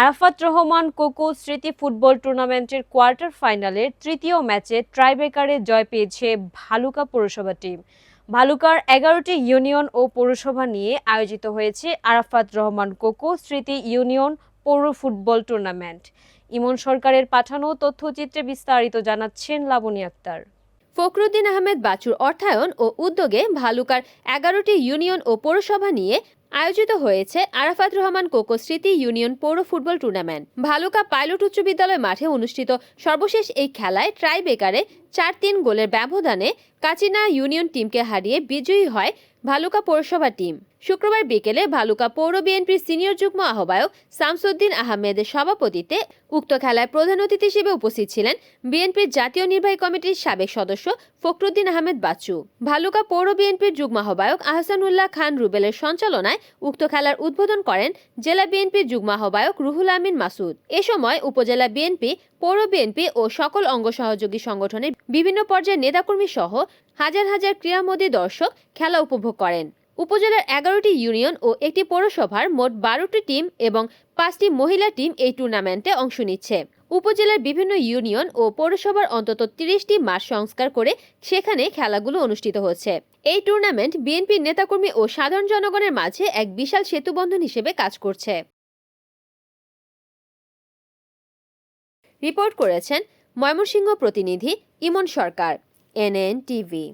আরাফাত রহমান কোকো স্মৃতি ফুটবল টুর্নামেন্টের কোয়ার্টার ফাইনালের তৃতীয় ম্যাচে ট্রাইব্রেকারে জয় পেয়েছে ভালুকা পৌরসভা টিম। ভালুকার এগারোটি ইউনিয়ন ও পৌরসভা নিয়ে আয়োজিত হয়েছে আরাফাত রহমান কোকো স্মৃতি ইউনিয়ন পৌর ফুটবল টুর্নামেন্ট। ইমন সরকারের পাঠানো তথ্যচিত্রে বিস্তারিত জানাচ্ছেন লাবণী আক্তার। ফখরুদ্দিন আহমেদ বাচুর অর্থায়ন ও উদ্যোগে ভালুকার এগারোটি ইউনিয়ন ও পৌরসভা নিয়ে আয়োজিত হয়েছে আরাফাত রহমান কোকো স্মৃতি ইউনিয়ন পৌর ফুটবল টুর্নামেন্ট। ভালুকা পাইলট উচ্চ বিদ্যালয় মাঠে অনুষ্ঠিত সর্বশেষ এই খেলায় ট্রাই বেকারে চার তিন গোলের ব্যবধানে কাচিনা ইউনিয়ন টিমকে হারিয়ে বিজয়ী হয় ভালুকা পৌরসভা টিম। শুক্রবার বিকেলে ভালুকা পৌর বিএনপির সিনিয়র যুগ্ম আহ্বায়ক শামসুদ্দিন আহমেদের সভাপতিত্বে উক্ত খেলায় প্রধান অতিথি হিসেবে উপস্থিত ছিলেন বিএনপির জাতীয় নির্বাহী কমিটির সাবেক সদস্য ফখরুদ্দিন আহমেদ বাচ্চু। ভালুকা পৌর বিএনপির যুগ্ম আহ্বায়ক আহসানুল্লাহ খান রুবেলের সঞ্চালনায় উক্ত খেলার উদ্বোধন করেন জেলা বিএনপির যুগ্ম আহ্বায়ক রুহুল আমিন মাসুদ। এ সময় উপজেলা বিএনপি, পৌর বিএনপি ও সকল অঙ্গ সহযোগী সংগঠনের বিভিন্ন পর্যায়ের নেতাকর্মী সহ হাজার হাজার ক্রীড়ামোদী দর্শক খেলা উপভোগ করেন। উপজেলার এগারোটি ইউনিয়ন ও একটি পৌরসভার মোট বারোটি টিম এবং পাঁচটি মহিলা টিম এই টুর্নামেন্টে অংশ নিচ্ছে। উপজেলার বিভিন্ন ইউনিয়ন ও পৌরসভার অন্তত তিরিশটি মাঠ সংস্কার করে সেখানে খেলাগুলো অনুষ্ঠিত হচ্ছে। এই টুর্নামেন্ট বিএনপির নেতাকর্মী ও সাধারণ জনগণের মাঝে এক বিশাল সেতুবন্ধন হিসেবে কাজ করছে। রিপোর্ট করেছেন ময়মনসিংহ প্রতিনিধি ইমন সরকার এনএন টিভি।